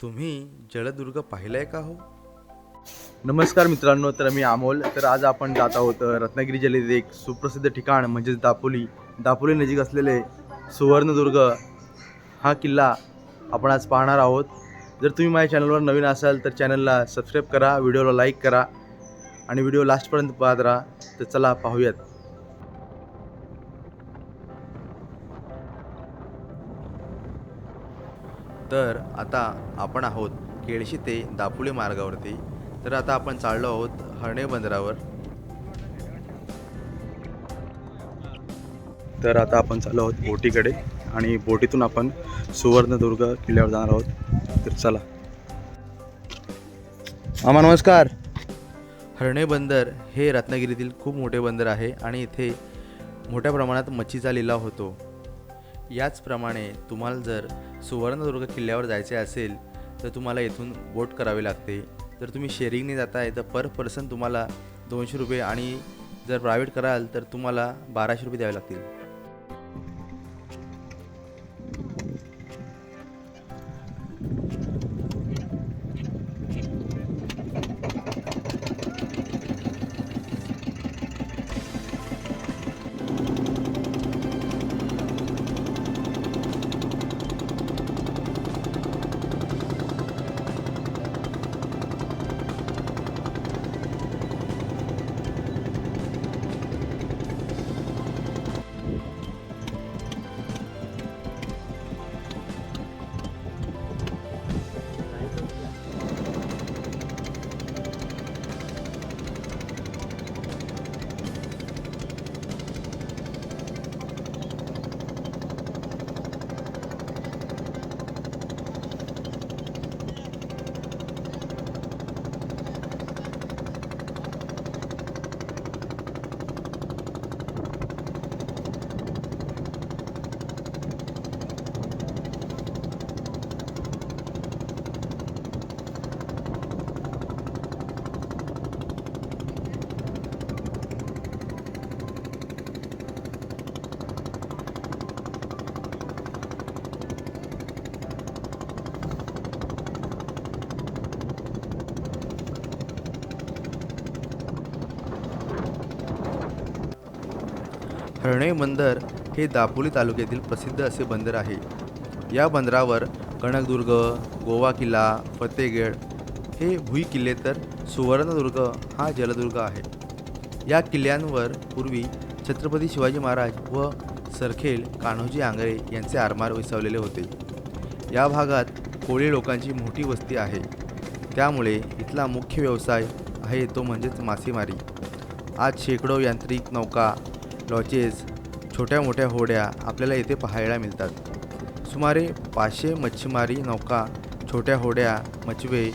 तुम्ही जलदुर्ग पाहिलाय का हो? नमस्कार मित्रांनो तर मी अमोल. तर आज आपण जात आहोत रत्नागिरी जिल्ह्यातील एक सुप्रसिद्ध ठिकाण म्हणजेच दापोली. दापोली नजीक असलेले सुवर्णदुर्ग हा किल्ला आपण आज पाहणार आहोत. जर तुम्ही माझ्या चॅनलवर नवीन असाल तर चॅनलला सबस्क्राईब करा व्हिडिओला लाईक करा आणि व्हिडिओ लास्टपर्यंत पाहत राहा. तर चला पाहूयात. तर आता आपण आहोत केळशी ते दापोली मार्गावरती. तर आता आपण चाललो आहोत हरणे बंदरावर. तर आता आपण चाललो आहोत बोटीकडे आणि बोटीतून आपण सुवर्णदुर्ग किल्ल्यावर जाणार आहोत. तर चला. आम्हा नमस्कार. हरणे बंदर हे रत्नागिरीतील खूप मोठे बंदर आहे आणि इथे मोठ्या प्रमाणात मच्छीचा लिलाव होतो. याचप्रमाणे तुम्हाला जर सुवर्णदुर्ग किल्ल्यावर जायचे असेल तर तुम्हाला येथून बोट करावी लागते. जर तुम्ही शेअरिंगने जाताय तर पर पर्सन तुम्हाला दोनशे रुपये आणि जर प्रायव्हेट कराल तर तुम्हाला बाराशे रुपये द्यावे लागतील. हरणे बंदर हे दापोली तालुक्यातील प्रसिद्ध असे बंदर आहे. या बंदरावर कणकदुर्ग गोवा किल्ला फतेगड हे भुई किल्ले तर सुवर्णदुर्ग हा जलदुर्ग आहे. या किल्ल्यांवर पूर्वी छत्रपती शिवाजी महाराज व सरखेल कान्होजी आंग्रे यांचे आरमार विसावलेले होते. या भागात कोळी लोकांची मोठी वस्ती आहे. त्यामुळे इथला मुख्य व्यवसाय आहे तो म्हणजेच मासेमारी. आज शेकडो यांत्रिक नौका लॉचेस छोट्या मोठ्या होड्या आपल्याला येथे पाहायला मिळतात. सुमारे पाचशे मच्छीमारी नौका छोट्या होड्या मचवे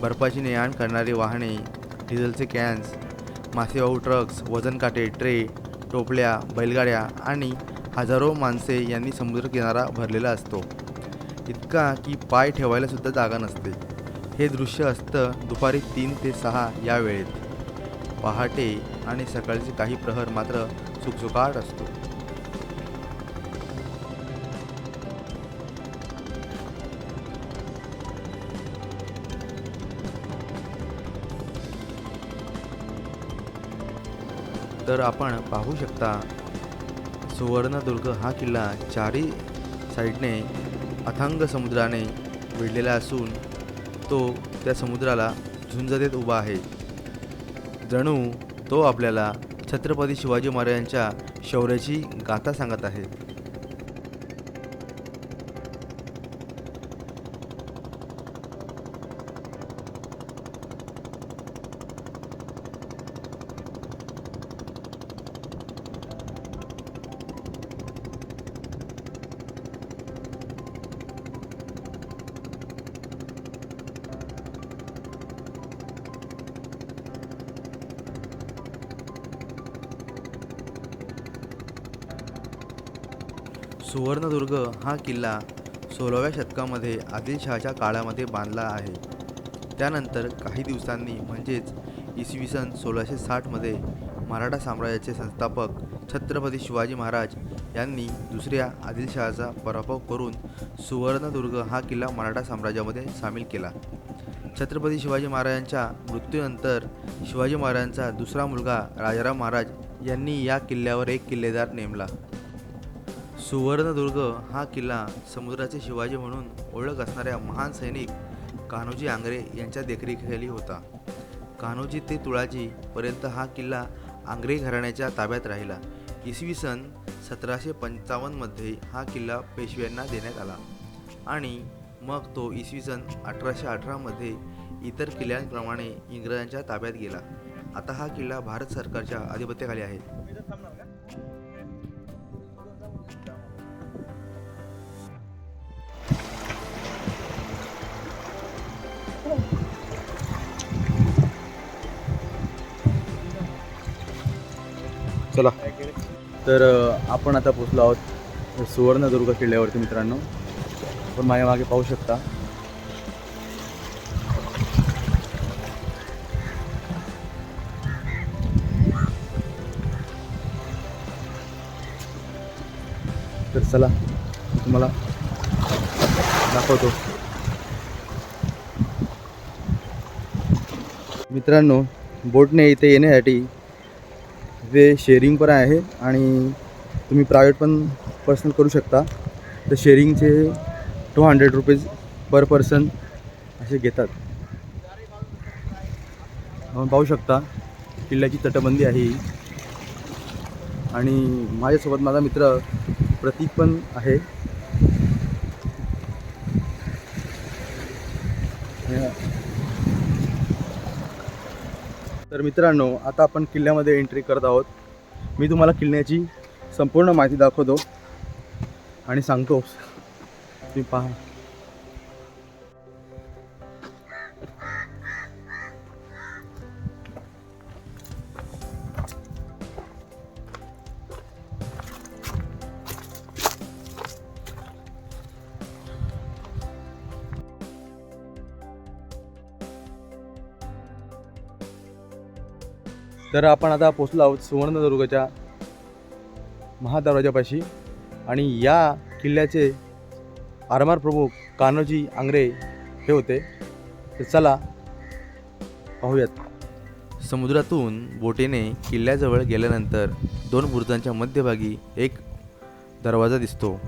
बर्फाची ने आण करणारी वाहने डिझेलचे कॅन्स मासेवाहू ट्रक्स वजनकाटे ट्रे टोपल्या बैलगाड्या आणि हजारो माणसे यांनी समुद्रकिनारा भरलेला असतो. इतका की पाय ठेवायलासुद्धा जागा नसते. हे दृश्य असतं दुपारी तीन ते सहा या वेळेत. पहाटे आणि सकाळचे काही प्रहर मात्र सुखसुखाट असतो. तर आपण पाहू शकता सुवर्णदुर्ग हा किल्ला चारी साईडने अथांग समुद्राने वेढलेला असून तो त्या समुद्राला झुंज देत उभा आहे. जणू तो आपल्याला छत्रपती शिवाजी महाराजांच्या शौर्याची गाथा सांगत आहे. सुवर्णदुर्ग हा किल्ला सोळाव्या शतकामध्ये आदिलशहाच्या काळामध्ये बांधला आहे. त्यानंतर काही दिवसांनी म्हणजेच इसवी सन सोळाशे साठमध्ये मराठा साम्राज्याचे संस्थापक छत्रपती शिवाजी महाराज यांनी दुसऱ्या आदिलशहाचा पराभव करून सुवर्णदुर्ग हा किल्ला मराठा साम्राज्यामध्ये सामील केला. छत्रपती शिवाजी महाराजांच्या मृत्यूनंतर शिवाजी महाराजांचा दुसरा मुलगा राजाराम महाराज यांनी या किल्ल्यावर एक किल्लेदार नेमला. सुवर्णदुर्ग हा किल्ला समुद्राचे शिवाजी म्हणून ओळख असणाऱ्या महान सैनिक कान्होजी आंग्रे यांच्या देखरेखीखाली होता. कान्होजी ते तुळाजीपर्यंत हा किल्ला आंग्रे घराण्याच्या ताब्यात राहिला. इसवी सन सतराशे पंचावन्नमध्ये हा किल्ला पेशव्यांना देण्यात आला आणि मग तो इसवी सन अठराशे अठरामध्ये इतर किल्ल्यांप्रमाणे इंग्रजांच्या ताब्यात गेला. आता हा किल्ला भारत सरकारच्या अधिपत्याखाली आहे. चला. तर आपण आता पोचलो आहोत सुवर्णदुर्ग किल्ल्यावरती मित्रांनो. आपण माझ्या मागे पाहू शकता. तर चला तुम्हाला दाखवतो. मित्रांनो बोटने इथे येण्यासाठी ते शेअरिंग पण आहे आणि तुम्ही प्रायव्हेट पण पर्सनल करू शकता. तर शेअरिंगचे two hundred rupees per person असे घेतात. आपण पाहू शकता किल्ल्याची तटबंदी आहे ही. आणि माझ्यासोबत माझा मित्र प्रतीक पण आहे. तर मित्रांनो आता आपण किल्ल्यामध्ये एंट्री करत आहोत. मी तुम्हाला किल्ल्याची संपूर्ण माहिती दाखवतो आणि सांगतो. तुम्ही पहा. तर आपण आता पोचलो आहोत सुवर्णदुर्गच्या महादरवाजापाशी. आणि या किल्ल्याचे आरमार प्रमुख कान्होजी आंग्रे हे होते. तर चला पाहूयात. समुद्रातून बोटीने किल्ल्याजवळ गेल्यानंतर दोन बुरुजांच्या मध्यभागी एक दरवाजा दिसतो.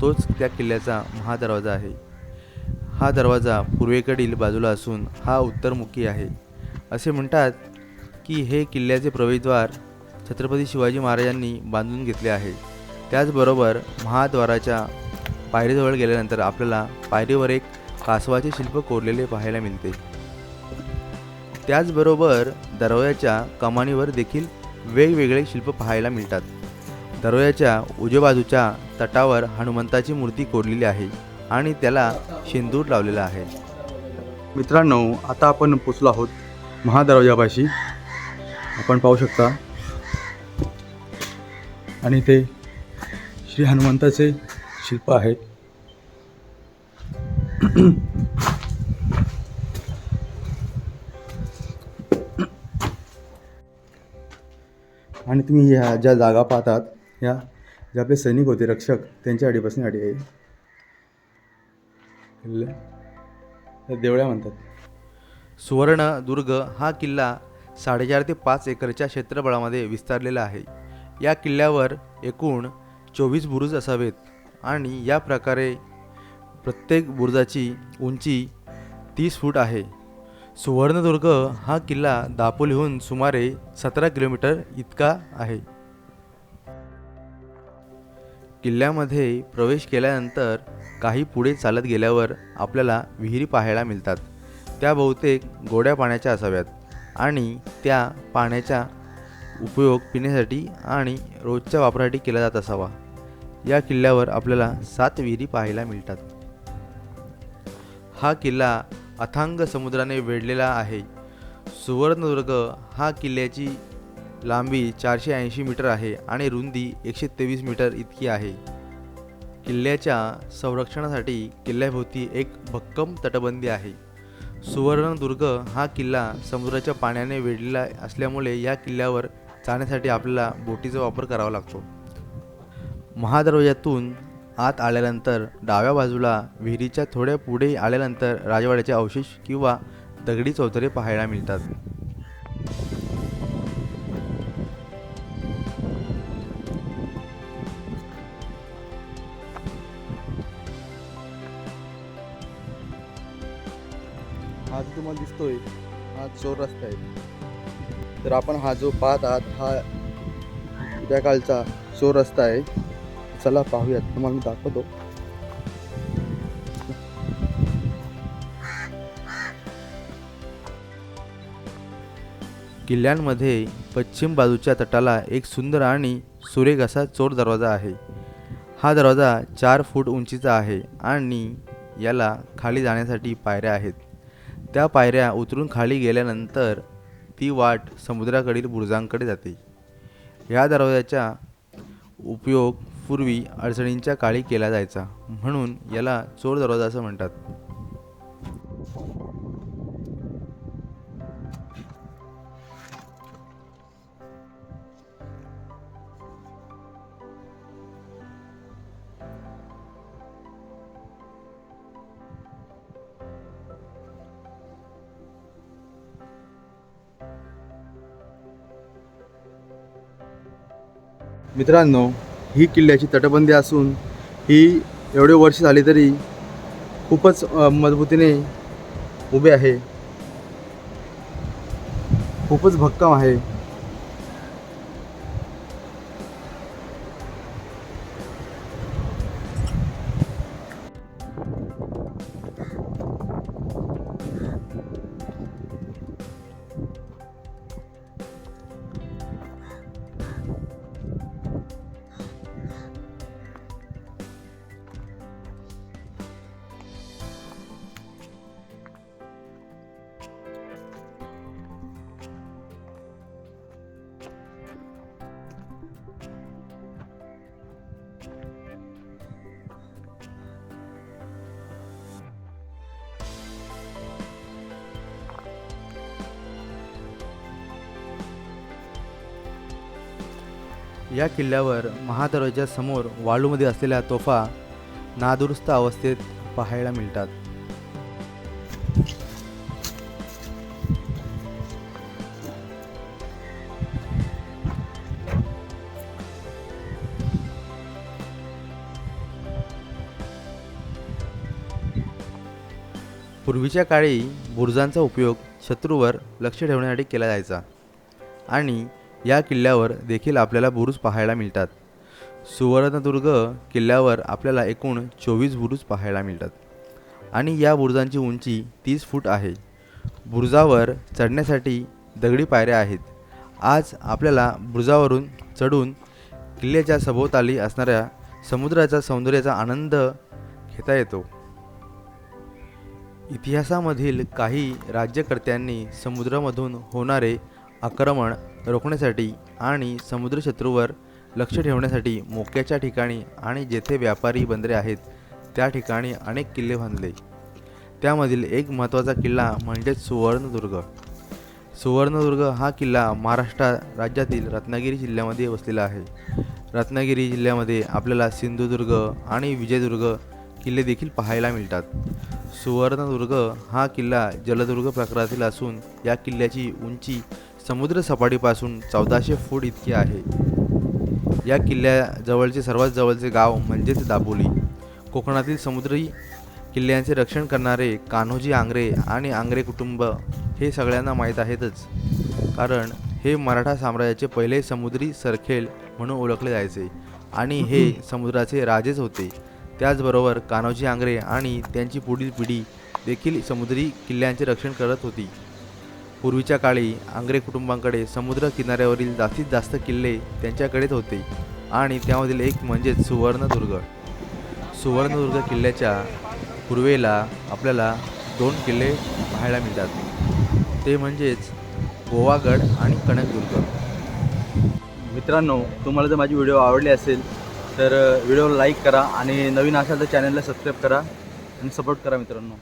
तोच त्या किल्ल्याचा महादरवाजा आहे. हा दरवाजा पूर्वेकडील बाजूला असून हा उत्तरमुखी आहे. असे म्हणतात की हे किल्ल्याचे प्रवेशद्वार छत्रपती शिवाजी महाराजांनी बांधून घेतले आहे. त्याचबरोबर महाद्वाराच्या पायरीजवळ गेल्यानंतर आपल्याला पायरीवर एक कासवाचे शिल्प कोरलेले पाहायला मिळते. त्याचबरोबर दरवाजाच्या कमानीवर देखील वेगवेगळे शिल्प पाहायला मिळतात. दरवाजाच्या उजव्या बाजूच्या तटावर हनुमंताची मूर्ती कोरलेली आहे आणि त्याला शेंदूर लावलेला आहे. मित्रांनो आता आपण पोचलो आहोत महादरवाजापाशी. आपण पाहू शकता. आणि ते श्री हनुमंताचे शिल्प आहेत. आणि तुम्ही ह्या ज्या जागा पाहतात ह्या जे आपले सैनिक होते रक्षक त्यांच्या अडीपासून अडी आहे. त्या देवळ्या म्हणतात. सुवर्णदुर्ग हा किल्ला साडेचार ते पाच एकरच्या क्षेत्रफळामध्ये विस्तारलेला आहे. या किल्ल्यावर एकूण चोवीस बुरुज असावेत आणि या प्रकारे प्रत्येक बुरुजाची उंची तीस फूट आहे. सुवर्णदुर्ग हा किल्ला दापोलीहून सुमारे सतरा किलोमीटर इतका आहे. किल्ल्यामध्ये प्रवेश केल्यानंतर काही पुढे चालत गेल्यावर आपल्याला विहिरी पाहायला मिळतात. त्या बहुतेक गोड्या पाण्याच्या असाव्यात. आणि त्या पाण्याचा उपयोग पिण्यासाठी आणि रोजच्या वापरासाठी केला जात असावा. या किल्ल्यावर आपल्याला सात विहिरी पाहायला मिळतात. हा किल्ला अथांग समुद्राने वेढलेला आहे. सुवर्णदुर्ग हा किल्ल्याची लांबी चारशे ऐंशी मीटर आहे आणि रुंदी एकशे तेवीस मीटर इतकी आहे. किल्ल्याच्या संरक्षणासाठी किल्ल्याभोवती एक भक्कम तटबंदी आहे. सुवर्णदुर्ग हा किल्ला समुद्राच्या पाण्याने वेढलेला असल्यामुळे या किल्ल्यावर जाण्यासाठी आपल्याला बोटीचा वापर करावा लागतो. महादरवाज्यातून आत आल्यानंतर डाव्या बाजूला विहिरीच्या थोड्या पुढे आल्यानंतर राजवाड्याचे अवशेष किंवा दगडी चौथरे पाहायला मिळतात. हा जो तुम्हाला दिसतोय हा चोर रस्ता आहे. तर आपण हा जो पाहत आहात हा त्या काळचा चोर रस्ता आहे. चला पाहूयात तुम्हाला मी दाखवतो. किल्ल्यांमध्ये पश्चिम बाजूच्या तटाला एक सुंदर आणि सुरेख असा चोर दरवाजा आहे. हा दरवाजा चार फूट उंचीचा आहे आणि याला खाली जाण्यासाठी पायऱ्या आहेत. त्या पायऱ्या उतरून खाली गेल्यानंतर ती वाट समुद्राकडील बुरुजांकडे जाते. या दरवाजाचा उपयोग पूर्वी अडचणींच्या काळी केला जायचा. म्हणून याला चोर दरवाजा असं म्हणतात. मित्रांनो ही किल्ल्याची तटबंदी असून ही एवढे वर्ष झाली तरी खूपच मजबूतीने उभे आहे. खूपच भक्कम आहे. या किल्ल्यावर महादरवाज्या समोर वाळूमध्ये असलेल्या तोफा नादुरुस्त अवस्थेत पाहायला मिळतात. पूर्वीच्या काळी बुरुजांचा उपयोग शत्रूवर लक्ष ठेवण्यासाठी केला जायचा आणि या किल्ल्यावर देखील आपल्याला बुरुज पाहायला मिळतात. सुवर्णदुर्ग किल्ल्यावर आपल्याला एकूण चोवीस बुरुज पाहायला मिळतात. आणि या बुरुजांची उंची तीस फूट आहे. बुरुजावर चढण्यासाठी दगडी पायऱ्या आहेत. आज आपल्याला बुरुजावरून चढून किल्ल्याच्या सभोवताली असणाऱ्या समुद्राच्या सौंदर्याचा आनंद घेता येतो. इतिहासामधील काही राज्यकर्त्यांनी समुद्रामधून होणारे आक्रमण रोखण्यासाठी आणि समुद्रशत्रूवर लक्ष ठेवण्यासाठी मोक्याच्या ठिकाणी आणि जेथे व्यापारी बंदरे आहेत त्या ठिकाणी अनेक किल्ले बांधले. त्यामधील एक महत्त्वाचा किल्ला म्हणजेच सुवर्णदुर्ग. सुवर्णदुर्ग हा किल्ला महाराष्ट्र राज्यातील रत्नागिरी जिल्ह्यामध्ये वसलेला आहे. रत्नागिरी जिल्ह्यामध्ये आपल्याला सिंधुदुर्ग आणि विजयदुर्ग किल्ले देखील पाहायला मिळतात. सुवर्णदुर्ग हा किल्ला जलदुर्ग प्रकारातील असून या किल्ल्याची उंची समुद्र सपाटीपासून चौदाशे फूट इतकी आहे. या किल्ल्याजवळचे सर्वात जवळचे गाव म्हणजेच दाबोली कोकणातील समुद्री किल्ल्यांचे रक्षण करणारे कान्होजी आंग्रे आणि आंग्रे कुटुंब हे सगळ्यांना माहीत आहेतच. कारण हे मराठा साम्राज्याचे पहिले समुद्री सरखेल म्हणून ओळखले जायचे आणि हे समुद्राचे राजेच होते. त्याचबरोबर कान्होजी आंग्रे आणि त्यांची पुढील पिढी देखील समुद्री किल्ल्यांचे रक्षण करत होती. पूर्वीच्या काळी आंग्रे कुटुंबांकडे समुद्र किनाऱ्यावरील जास्तीत जास्त किल्ले त्यांच्याकडेच होते आणि त्यामधील एक म्हणजेच सुवर्णदुर्ग. सुवर्णदुर्ग किल्ल्याच्या पूर्वेला आपल्याला दोन किल्ले पाहायला मिळतात. ते म्हणजेच गोवागड आणि कनकदुर्ग. मित्रांनो तुम्हाला जर माझी व्हिडिओ आवडली असेल तर व्हिडिओला लाईक करा आणि नवीन असाल तर चॅनलला सबस्क्राईब करा आणि सपोर्ट करा मित्रांनो.